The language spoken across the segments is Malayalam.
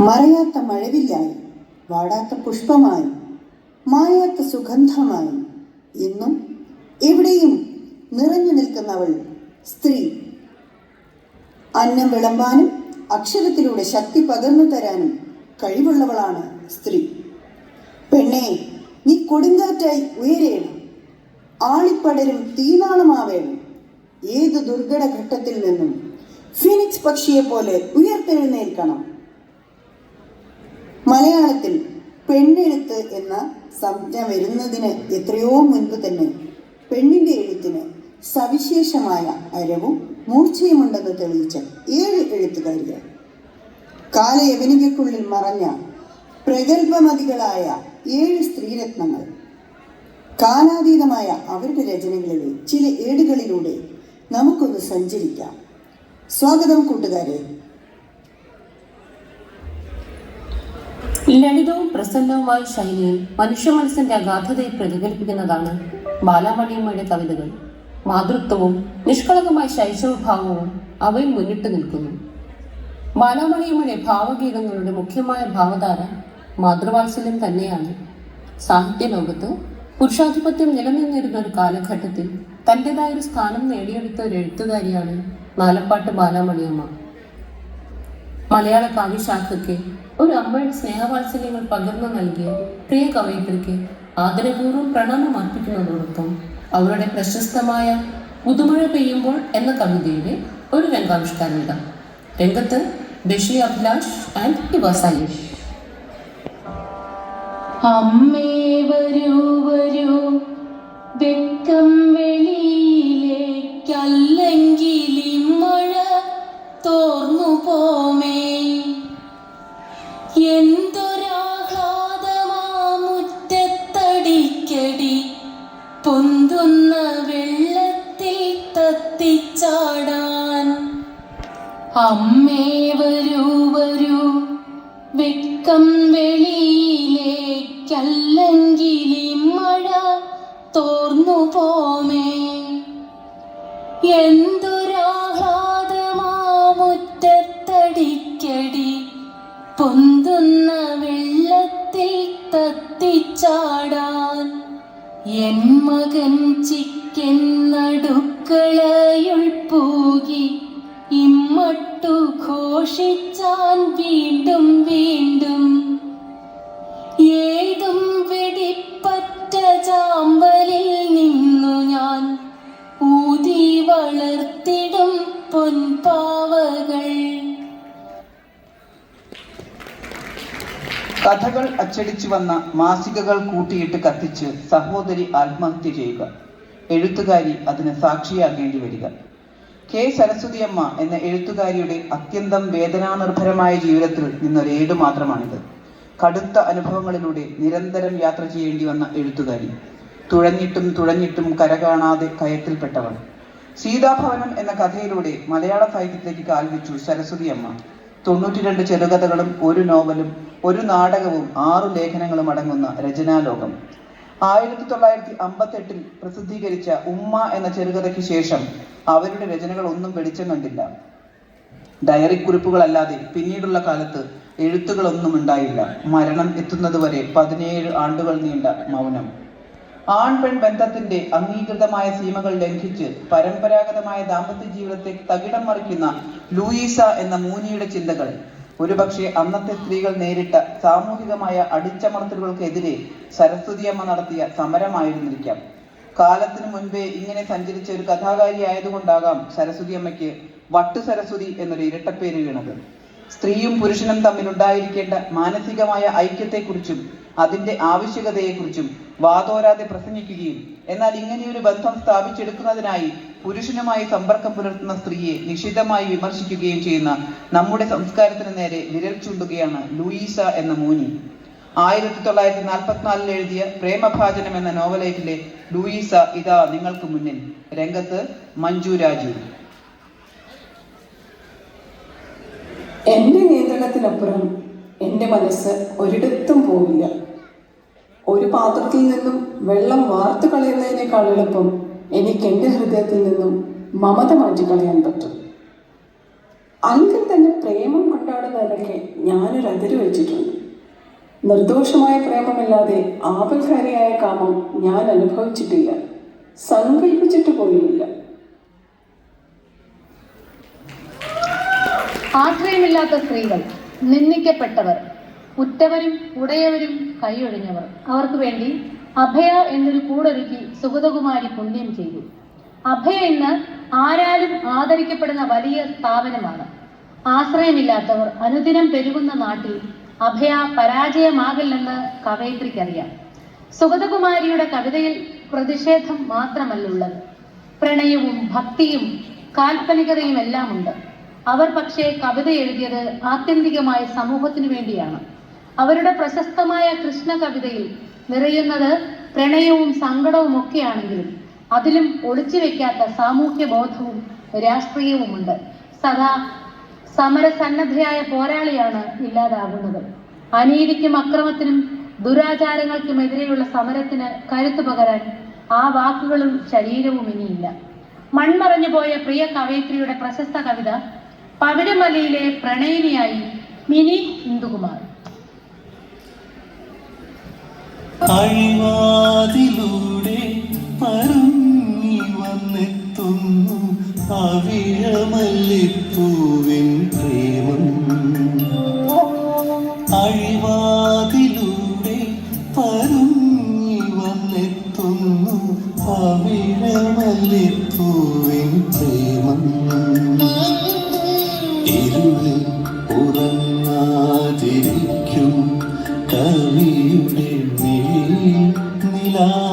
മറയാത്ത മഴവില്ലായി വാടാത്ത പുഷ്പമായി മായാത്ത സുഗന്ധമായി. എന്നും എവിടെയും നിറഞ്ഞു നിൽക്കുന്നവൾ സ്ത്രീ. അന്നം വിളമ്പാനും അക്ഷരത്തിലൂടെ ശക്തി പകർന്നു തരാനും കഴിവുള്ളവളാണ് സ്ത്രീ. പെണ്ണെ നീ കൊടുങ്കാറ്റായി ഉയരേണം. ആളിപ്പടരും തീനാളമാവേണം. ഏത് ദുർഘട ഘട്ടത്തിൽ നിന്നും ഫിനിക്സ് പക്ഷിയെ പോലെ ഉയർത്തെഴുന്നേൽക്കണം. മലയാളത്തിൽ പെണ്ണെഴുത്ത് എന്ന സംജ്ഞ വരുന്നതിന് എത്രയോ മുൻപ് തന്നെ പെണ്ണിന്റെ എഴുത്തിന് സവിശേഷമായ അരവും മൂർച്ചയുമുണ്ടെന്ന് തെളിയിച്ച ഏഴ് എഴുത്തുകാരികൾ. കാലയവനികയ്ക്കുള്ളിൽ മറഞ്ഞ പ്രഗത്ഭമതികളായ ഏഴ് സ്ത്രീരത്നങ്ങൾ. കാലാതീതമായ അവരുടെ രചനകളിലെ ചില ഏടുകളിലൂടെ നമുക്കൊന്ന് സഞ്ചരിക്കാം. സ്വാഗതം കൂട്ടുകാരെ. ലളിതവും പ്രസന്നവുമായ ശൈലിയിൽ മനുഷ്യ മനസ്സിന്റെ അഗാധതയെ പ്രതിഫലിപ്പിക്കുന്നതാണ് ബാലാമണിയമ്മയുടെ കവിതകൾ. മാതൃത്വവും നിഷ്കളങ്കമായ ശൈശവഭാവവും അവയിൽ മുന്നിട്ട് നിൽക്കുന്നു. ബാലാമണിയമ്മയുടെ ഭാവഗീതങ്ങളുടെ മുഖ്യമായ ഭാവധാര മാതൃവാത്സല്യം തന്നെയാണ്. സാഹിത്യ ലോകത്ത് പുരുഷാധിപത്യം നിലനിന്നിരുന്ന ഒരു കാലഘട്ടത്തിൽ തന്റെതായ ഒരു സ്ഥാനം നേടിയെടുത്ത ഒരു എഴുത്തുകാരിയാണ് നാലപ്പാട്ട് ബാലാമണിയമ്മ. മലയാള കാവ്യശാഖയ്ക്ക് ഒരു അമ്മയുടെ സ്നേഹവാത്സല്യങ്ങൾ പകർന്നു നൽകിയ പ്രിയ കവയിത്രിക്ക് ആദരപൂർവം പ്രണാമം അർപ്പിക്കുന്നതോടൊപ്പം അവരുടെ പ്രശസ്തമായ പുതുമഴ പെയ്യുമ്പോൾ എന്ന കവിതയുടെ ഒരു രംഗാവിഷ്കാരം ഇടാം രംഗത്ത് ബഷി അഭിലാഷ് ആൻഡ് സലീഷ് അമ്മേ വരൂ വരൂ വെക്കം വെളിയിലേക്കല്ലെങ്കിൽ അമ്മേ വരൂ വരൂ. വെക്കം വെളിയിലേക്കല്ലെങ്കിൽ മഴ തോർന്നു പോമേ. എന്തൊരാഹ്ലാദമാ മുറ്റത്തടിക്കടി പൊന്തുന്ന വെള്ളത്തിൽ തത്തിച്ചാടാൻ. എൻ മകൻ ചിക്കൻ നടുക്കളയുൾ പൂകി ഘോഷിച്ചാൻ വീണ്ടും വീണ്ടും ഏതും വെടിപ്പറ്റ ചാമ്പലിൽ നിന്നു ഞാൻ ഊതി വളർത്തിടും പൊൻപാവകൾ. കഥകൾ അച്ചടിച്ചു വന്ന മാസികകൾ കൂട്ടിയിട്ട് കത്തിച്ച് സഹോദരി ആത്മഹത്യ ചെയ്യുക. എഴുത്തുകാരി അതിന് സാക്ഷിയാകേണ്ടി വരിക. കെ സരസ്വതിയമ്മ എന്ന എഴുത്തുകാരിയുടെ അത്യന്തം വേദനാനിർഭരമായ ജീവിതത്തിൽ നിന്നൊരേട് മാത്രമാണിത്. കടുത്ത അനുഭവങ്ങളിലൂടെ നിരന്തരം യാത്ര ചെയ്യേണ്ടി വന്ന എഴുത്തുകാരി. തുഴഞ്ഞിട്ടും തുഴഞ്ഞിട്ടും കര കാണാതെ കയത്തിൽപ്പെട്ടവൾ. സീതാഭവനം എന്ന കഥയിലൂടെ മലയാള സാഹിത്യത്തിലേക്ക് കാൽവെച്ചു സരസ്വതിയമ്മ. തൊണ്ണൂറ്റിരണ്ട് ചെറുകഥകളും ഒരു നോവലും ഒരു നാടകവും ആറു ലേഖനങ്ങളും അടങ്ങുന്ന രചനാലോകം. ആയിരത്തി തൊള്ളായിരത്തി അമ്പത്തി എട്ടിൽ പ്രസിദ്ധീകരിച്ച ഉമ്മ എന്ന ചെറുകഥയ്ക്ക് ശേഷം അവരുടെ രചനകൾ ഒന്നും വെളിച്ചം കണ്ടില്ല. ഡയറി കുറിപ്പുകളല്ലാതെ പിന്നീടുള്ള കാലത്ത് എഴുത്തുകളൊന്നും ഉണ്ടായില്ല. മരണം എത്തുന്നതുവരെ പതിനേഴ് ആണ്ടുകൾ നീണ്ട മൗനം. ആൺ പെൺ ബന്ധത്തിന്റെ അംഗീകൃതമായ സീമകൾ ലംഘിച്ച് പരമ്പരാഗതമായ ദാമ്പത്യ ജീവിതത്തെ തകിടം മറിക്കുന്ന ലൂയിസ എന്ന മൂനിയുടെ ചിന്തകൾ ഒരുപക്ഷെ അന്നത്തെ സ്ത്രീകൾ നേരിട്ട സാമൂഹികമായ അടിച്ചമർത്തലുകൾക്കെതിരെ സരസ്വതിയമ്മ നടത്തിയ സമരമായിരുന്നിരിക്കാം. കാലത്തിനു മുൻപേ ഇങ്ങനെ സഞ്ചരിച്ച ഒരു കഥാകാരി ആയതുകൊണ്ടാകാം സരസ്വതി അമ്മയ്ക്ക് വട്ടു സരസ്വതി എന്നൊരു ഇരട്ടപ്പേര് വീണത്. സ്ത്രീയും പുരുഷനും തമ്മിൽ ഉണ്ടായിരിക്കേണ്ട മാനസികമായ ഐക്യത്തെക്കുറിച്ചും അതിന്റെ ആവശ്യകതയെക്കുറിച്ചും വാതോരാതെ പ്രസംഗിക്കുകയും എന്നാൽ ഇങ്ങനെയൊരു ബന്ധം സ്ഥാപിച്ചെടുക്കുന്നതിനായി പുരുഷനുമായി സമ്പർക്കം പുലർത്തുന്ന സ്ത്രീയെ നിശിതമായി വിമർശിക്കുകയും ചെയ്യുന്ന നമ്മുടെ സംസ്കാരത്തിന് നേരെ വിരൽ ചൂണ്ടുകയാണ് ലൂയിസ എന്ന മോനി. ആയിരത്തി തൊള്ളായിരത്തി നാൽപ്പത്തിനാലിൽ എഴുതിയ പ്രേമഭാചനം എന്ന നോവലേറ്റിലെ ലൂയിസ ഇതാ നിങ്ങൾക്ക് മുന്നിൽ. രംഗത്ത് മഞ്ജു രാജു. എന്റെ നിയന്ത്രണത്തിനപ്പുറം എന്റെ മനസ്സ് ഒരിടത്തും പോവില്ല. ഒരു പാത്രത്തിൽ നിന്നും വെള്ളം വാർത്തു കളയുന്നതിനേക്കാൾ എളുപ്പം എനിക്ക് എന്റെ ഹൃദയത്തിൽ നിന്നും മമത മാറ്റിക്കളയാൻ പറ്റും. അങ്കിൾ തന്നെ പ്രേമം കൊണ്ടാടുന്നതിനൊക്കെ ഞാനൊരു അതിര് വെച്ചിട്ടുണ്ട്. നിർദോഷമായ പ്രേമമില്ലാതെ ആപൽക്കാരിയായ കാമം ഞാൻ അനുഭവിച്ചിട്ടില്ല. സങ്കല്പിച്ചിട്ട് പോലുമില്ല. ആശ്രയമില്ലാത്ത സ്ത്രീകൾ നിന്ദിക്കപ്പെട്ടവർ ഉറ്റവരും ഉടയവരും കൈയൊഴിഞ്ഞവർ അവർക്ക് വേണ്ടി അഭയ എന്നൊരു കൂടൊരുക്കി സുഗതകുമാരി പുണ്യം ചെയ്തു. അഭയ ഇന്ന് ആരാലും ആദരിക്കപ്പെടുന്ന വലിയ സ്ഥാപനമാണ്. ആശ്രയമില്ലാത്തവർ അനുദിനം പെരുകുന്ന നാട്ടിൽ അഭയ പരാജയമാകില്ലെന്ന് കവയിത്രിക്കറിയാം. സുഗതകുമാരിയുടെ കവിതയിൽ പ്രതിഷേധം മാത്രമല്ലുള്ളത്. പ്രണയവും ഭക്തിയും കാൽപ്പനികതയും എല്ലാം ഉണ്ട് അവർ പക്ഷേ കവിത എഴുതിയത് ആത്യന്തികമായ സമൂഹത്തിനു വേണ്ടിയാണ്. അവരുടെ പ്രശസ്തമായ കൃഷ്ണ കവിതയിൽ നിറയുന്നത് പ്രണയവും സങ്കടവും ഒക്കെയാണെങ്കിലും അതിലും ഒളിച്ചു വെക്കാത്ത സാമൂഹ്യ ബോധവും രാഷ്ട്രീയവുമുണ്ട്. സദാ സമരസന്നദ്ധയായ പോരാളിയാണ് ഇല്ലാതാകുന്നത്. അനീതിക്കും അക്രമത്തിനും ദുരാചാരങ്ങൾക്കുമെതിരെയുള്ള സമരത്തിന് കരുത്തു പകരാൻ ആ വാക്കുകളും ശരീരവും ഇനിയില്ല. മൺമറഞ്ഞു പോയ പ്രിയ കവയിത്രിയുടെ പ്രശസ്ത കവിത പവിഴമലയിലെ പ്രണയിനിയായി മിനി ഇന്ദുകുമാർ. അഴിവാതിലൂടെ പറങ്ങി വന്നെത്തുന്നു അവിഴമല്ലിപ്പൂവിൻ com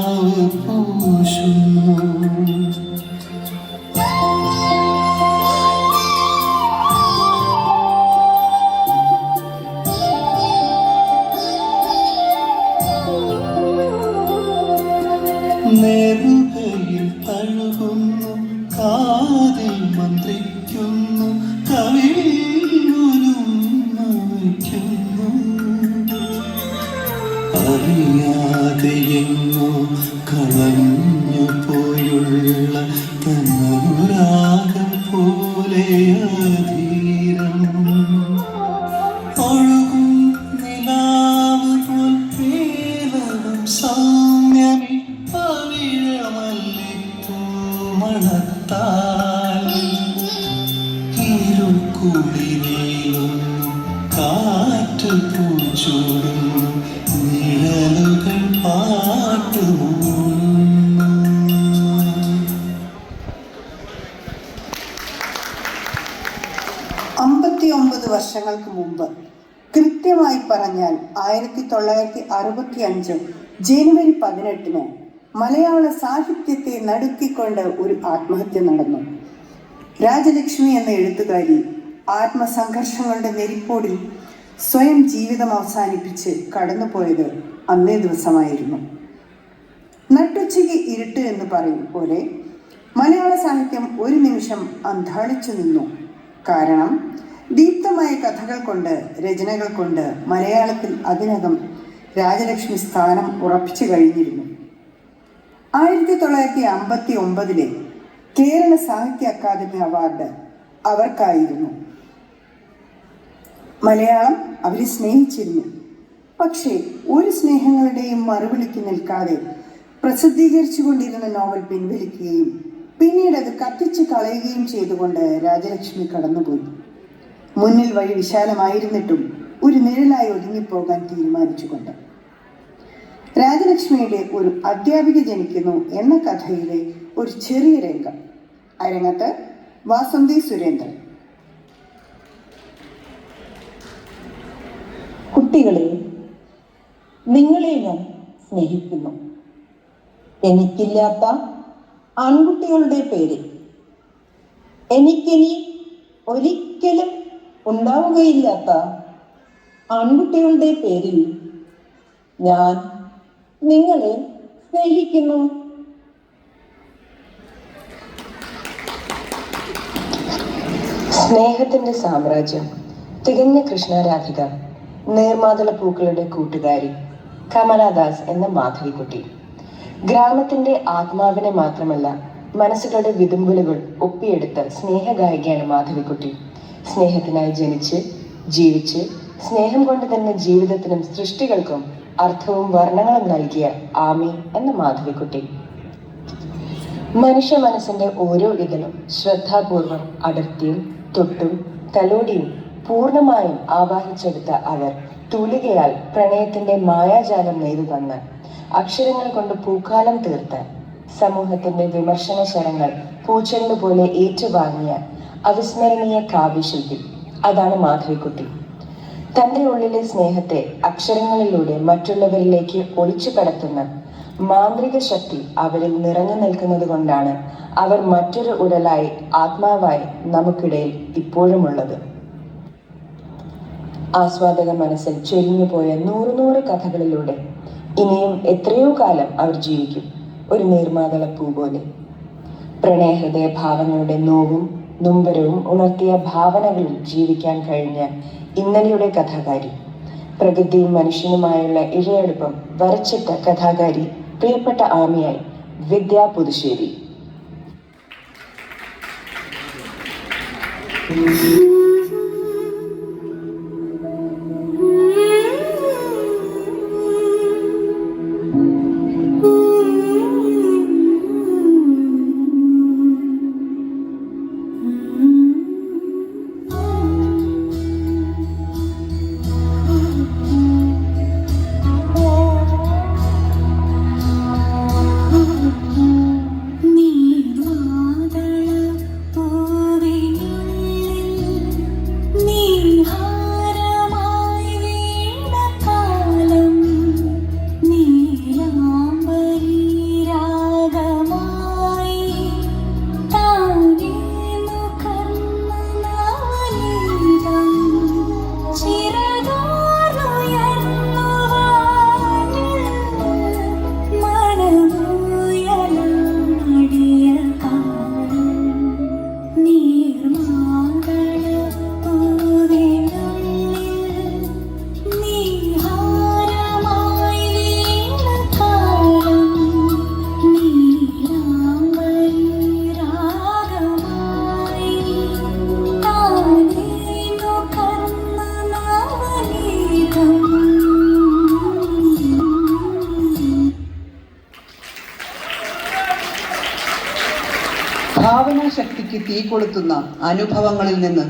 അമ്പത്തി ഒമ്പത് വർഷങ്ങൾക്ക് മുമ്പ്. കൃത്യമായി പറഞ്ഞാൽ ആയിരത്തി തൊള്ളായിരത്തി അറുപത്തി അഞ്ച് ജനുവരി പതിനെട്ടിന് മലയാള സാഹിത്യത്തെ നടുക്കിക്കൊണ്ട് ഒരു ആത്മഹത്യ നടന്നു. രാജലക്ഷ്മി എന്ന എഴുത്തുകാരി ആത്മസംഘർഷങ്ങളുടെ നെരിപ്പോടിൽ സ്വയം ജീവിതം അവസാനിപ്പിച്ച് കടന്നുപോയത് അന്നേ ദിവസമായിരുന്നു. നട്ടുച്ചയ്ക്ക് ഇരുട്ട് എന്ന് പറയും പോലെ മലയാള സാഹിത്യം ഒരു നിമിഷം അന്താളിച്ചു നിന്നു. കാരണം ദീപ്തമായ കഥകൾ കൊണ്ട് രചനകൾ കൊണ്ട് മലയാളത്തിൽ അതിനകം രാജലക്ഷ്മി സ്ഥാനം ഉറപ്പിച്ചു കഴിഞ്ഞിരുന്നു. ആയിരത്തി തൊള്ളായിരത്തി അമ്പത്തി ഒമ്പതിലെ കേരള സാഹിത്യ അക്കാദമി അവാർഡ് അവർക്കായിരുന്നു. മലയാളം അവരെ സ്നേഹിച്ചിരുന്നു. പക്ഷേ ഒരു സ്നേഹങ്ങളുടെയും മറുവിളിക്ക് നിൽക്കാതെ പ്രസിദ്ധീകരിച്ചു കൊണ്ടിരുന്ന നോവൽ പിൻവലിക്കുകയും പിന്നീട് അത് കത്തിച്ചു കളയുകയും ചെയ്തുകൊണ്ട് രാജലക്ഷ്മി കടന്നുപോയി. മുന്നിൽ വഴി വിശാലമായിരുന്നിട്ടും ഒരു നിഴലായി ഒതുങ്ങിപ്പോകാൻ തീരുമാനിച്ചുകൊണ്ട്. രാജലക്ഷ്മിയുടെ ഒരു അധ്യാപിക ജനിക്കുന്നു എന്ന കഥയിലെ ഒരു ചെറിയ രംഗം. അരങ്ങത്ത് വാസന്തി സുരേന്ദ്രൻ. കുട്ടികളെ നിങ്ങളെ ഞാൻ സ്നേഹിക്കുന്നു. എനിക്കില്ലാത്ത ആൺകുട്ടികളുടെ പേര് എനിക്കിനി ഒരിക്കലും ഉണ്ടാവുകയില്ലാത്ത ആൺകുട്ടികളുടെ പേരിൽ ഞാൻ നിങ്ങളെ സ്നേഹിക്കുന്നു. സ്നേഹത്തിന്റെ സാമ്രാജ്യം തികഞ്ഞ കൃഷ്ണരാധിക നേർമാതള പൂക്കളുടെ കൂട്ടുകാരി കമലാദാസ് എന്ന മാധവിക്കുട്ടി. ഗ്രാമത്തിന്റെ ആത്മാവിനെ മാത്രമല്ല മനസ്സുകളുടെ വിതുമ്പലുകൾ ഒപ്പിയെടുത്ത സ്നേഹഗായികയാണ് മാധവിക്കുട്ടി. സ്നേഹത്തിനായി ജനിച്ച് ജീവിച്ച് സ്നേഹം കൊണ്ട് തന്നെ ജീവിതത്തിനും സൃഷ്ടികൾക്കും അർത്ഥവും വർണങ്ങളും നൽകിയ ആമി എന്ന മാധവിക്കുട്ടി. മനുഷ്യ മനസ്സിന്റെ ഓരോ ഇതിലും ശ്രദ്ധാപൂർവം അടർത്തിയും തൊട്ടും തലോടിയും പൂർണമായും ആവാഹിച്ചെടുത്ത അവർ തൂലികയാൽ പ്രണയത്തിന്റെ മായാജാലം നെയ്തു തന്ന് അക്ഷരങ്ങൾ കൊണ്ട് പൂക്കാലം തീർത്ത് സമൂഹത്തിന്റെ വിമർശന ശരങ്ങൾ പൂച്ചെണ്ട് പോലെ ഏറ്റുവാങ്ങിയ അവിസ്മരണീയ കാവ്യശില്പി. അതാണ് മാധവിക്കുട്ടി. തന്റെ ഉള്ളിലെ സ്നേഹത്തെ അക്ഷരങ്ങളിലൂടെ മറ്റുള്ളവരിലേക്ക് ഒളിച്ചു കടത്തുന്ന മാന്ത്രിക ശക്തി അവരിൽ നിറഞ്ഞു നിൽക്കുന്നത് കൊണ്ടാണ് അവർ മറ്റൊരു ഉടലായി ആത്മാവായി നമുക്കിടയിൽ ഇപ്പോഴുമുള്ളത്. ആസ്വാദക മനസ്സിൽ ചൊരിഞ്ഞു പോയ നൂറ് നൂറ് കഥകളിലൂടെ ഇനിയും എത്രയോ കാലം അവർ ജീവിക്കും ഒരു നീർമാതള പൂ പോലെ. പ്രണയഹൃദയ ഭാവങ്ങളുടെ നോവും നൊമ്പരവും ഉണർത്തിയ ഭാവനകളിൽ ജീവിക്കാൻ കഴിഞ്ഞ ഇന്നലെയുടെ കഥാകാരി. പ്രകൃതിയും മനുഷ്യനുമായുള്ള ഇഴയടുപ്പം വരച്ചിട്ട കഥാകാരി പ്രിയപ്പെട്ട ആമിയായി വിദ്യാ പുതുശ്ശേരി. ഭാവനാശക്തിക്ക് തീ കൊളുത്തുന്ന അനുഭവങ്ങളിൽ നിന്ന്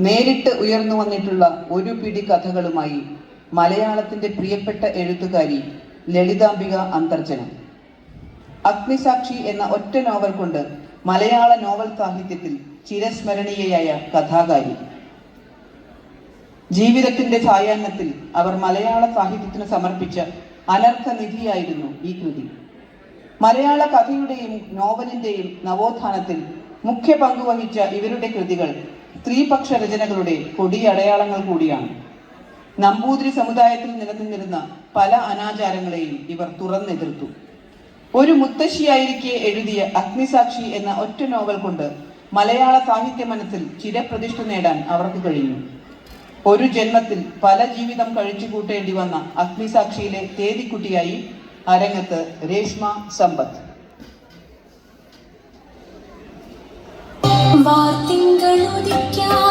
നേരിട്ട് ഉയർന്നു വന്നിട്ടുള്ള ഒരു പിടി കഥകളുമായി മലയാളത്തിന്റെ പ്രിയപ്പെട്ട എഴുത്തുകാരി ലളിതാംബിക അന്തർജനം. അഗ്നിസാക്ഷി എന്ന ഒറ്റ നോവൽ കൊണ്ട് മലയാള നോവൽ സാഹിത്യത്തിൽ ചിരസ്മരണീയയായ കഥാകാരി. ജീവിതത്തിന്റെ സായാഹ്നത്തിൽ അവർ മലയാള സാഹിത്യത്തിന് സമർപ്പിച്ച അനർത്ഥനിധിയായിരുന്നു ഈ കൃതി. മലയാള കഥയുടെയും നോവലിന്റെയും നവോത്ഥാനത്തിൽ മുഖ്യ പങ്കുവഹിച്ച ഇവരുടെ കൃതികൾ സ്ത്രീപക്ഷ രചനകളുടെ കൊടിയ അടയാളങ്ങൾ കൂടിയാണ്. നമ്പൂതിരി സമുദായത്തിൽ നിലനിന്നിരുന്ന പല അനാചാരങ്ങളെയും ഇവർ തുറന്നെതിർത്തു. ഒരു മുത്തശ്ശിയായിരിക്കെ എഴുതിയ അഗ്നിസാക്ഷി എന്ന ഒറ്റ നോവൽ കൊണ്ട് മലയാള സാഹിത്യ മനസ്സിൽ ചിരപ്രതിഷ്ഠ നേടാൻ അവർക്ക് കഴിഞ്ഞു. ഒരു ജന്മത്തിൽ പല ജീവിതം കഴിച്ചു കൂട്ടേണ്ടി വന്ന അഗ്നിസാക്ഷിയിലെ തേതിക്കുട്ടിയായി അരങ്ങത്ത് രേഷ്മ സമ്പത്ത്. വാർത്തിങ്കളുദിക്കാത്ത വാസന്തരാത്രിയിൽ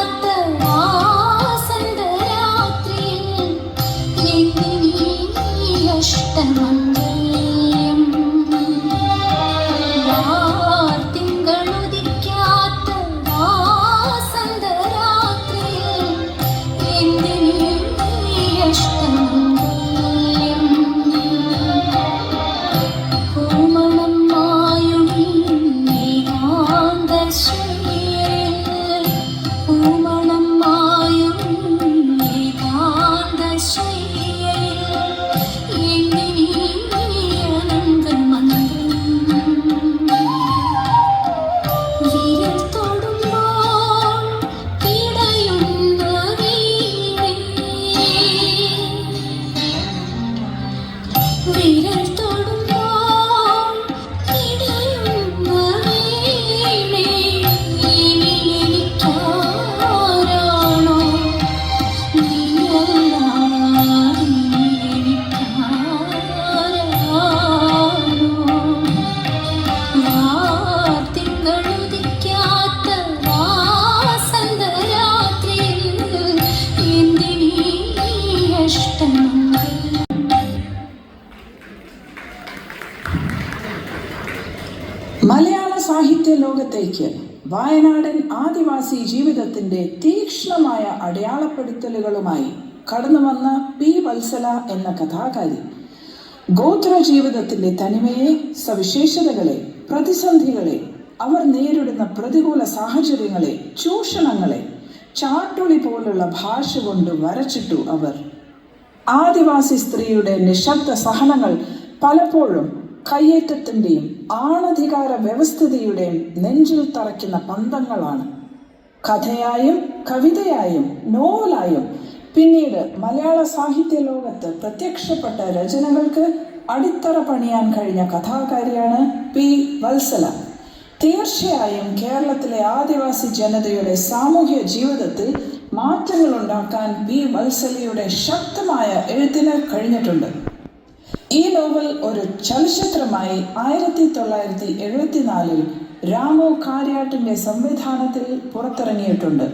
വയനാടൻ ആദിവാസി ജീവിതത്തിന്റെ തീക്ഷ്ണമായ അടയാളപ്പെടുത്തലുകളുമായി കടന്നു വന്ന പി വത്സല എന്ന കഥാകാരി. ഗോത്ര ജീവിതത്തിന്റെ തനിമയെ സവിശേഷതകളെ പ്രതിസന്ധികളെ അവർ നേരിടുന്ന പ്രതികൂല സാഹചര്യങ്ങളെ ചൂഷണങ്ങളെ ചാട്ടുളി പോലുള്ള ഭാഷ കൊണ്ട് വരച്ചിട്ടു അവർ. ആദിവാസി സ്ത്രീയുടെ നിശബ്ദ സഹനങ്ങൾ പലപ്പോഴും കയ്യേറ്റത്തിന്റെയും ആണധികാര വ്യവസ്ഥിതിയുടെയും നെഞ്ചിൽ തറയ്ക്കുന്ന പന്തങ്ങളാണ്. കഥയായും കവിതയായും നോവലായും പിന്നീട് മലയാള സാഹിത്യ ലോകത്ത് പ്രത്യക്ഷപ്പെട്ട രചനകൾക്ക് അടിത്തറ പണിയാൻ കഴിഞ്ഞ കഥാകാരിയാണ് പി. വത്സല. തീർച്ചയായും കേരളത്തിലെ ആദിവാസി ജനതയുടെ സാമൂഹ്യ ജീവിതത്തിൽ മാറ്റങ്ങൾ ഉണ്ടാക്കാൻ പി. വത്സലയുടെ ശക്തമായ എഴുത്തിന് കഴിഞ്ഞിട്ടുണ്ട്. ഈ നോവൽ ഒരു ചലച്ചിത്രമായി ആയിരത്തി തൊള്ളായിരത്തി എഴുപത്തിനാലിൽ രാമു കാര്യാട്ടിന്റെ സംവിധാനത്തിൽ പുറത്തിറങ്ങിയിട്ടുണ്ട്.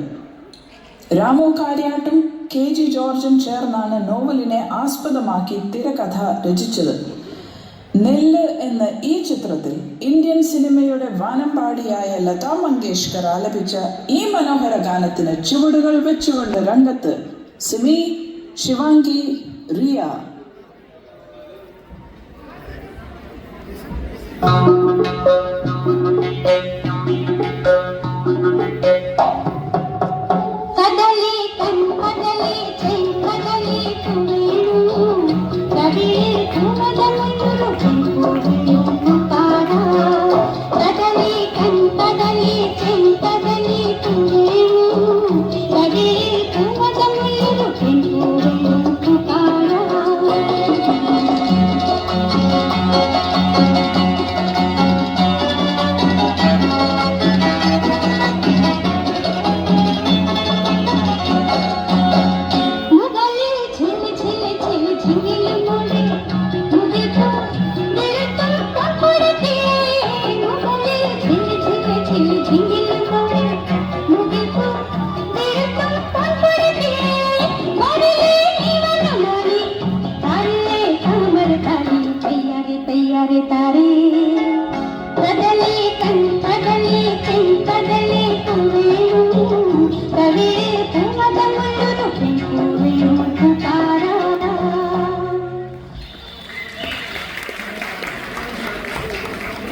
രാമു കാര്യാട്ടും കെ ജി ജോർജും ചേർന്നാണ് നോവലിനെ ആസ്പദമാക്കി തിരക്കഥ രചിച്ചത്. നെല്ല് എന്ന ഈ ചിത്രത്തിൽ ഇന്ത്യൻ സിനിമയുടെ വാനമ്പാടിയായ ലതാ മങ്കേഷ്കർ ആലപിച്ച ഈ മനോഹര ഗാനത്തിന് ചുവടുകൾ വെച്ചുകൊണ്ട് രംഗത്ത് സിമി ശിവാംഗി റിയ Thank you.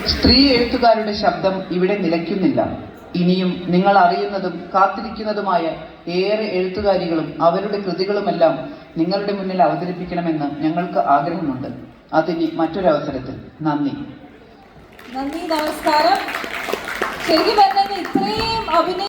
സ്ത്രീ എഴുത്തുകാരുടെ ശബ്ദം ഇവിടെ നിലയ്ക്കുന്നില്ല. ഇനിയും നിങ്ങൾ അറിയുന്നതും കാത്തിരിക്കുന്നതുമായ ഏറെ എഴുത്തുകാരികളും അവരുടെ കൃതികളുമെല്ലാം നിങ്ങളുടെ മുന്നിൽ അവതരിപ്പിക്കണമെന്ന് ഞങ്ങൾക്ക് ആഗ്രഹമുണ്ട്. അതിനി മറ്റൊരവസരത്തിൽ നന്ദി. നന്ദി നമസ്കാരം. ശരിക്കും പറഞ്ഞത് ഇത്രയും അഭിനയ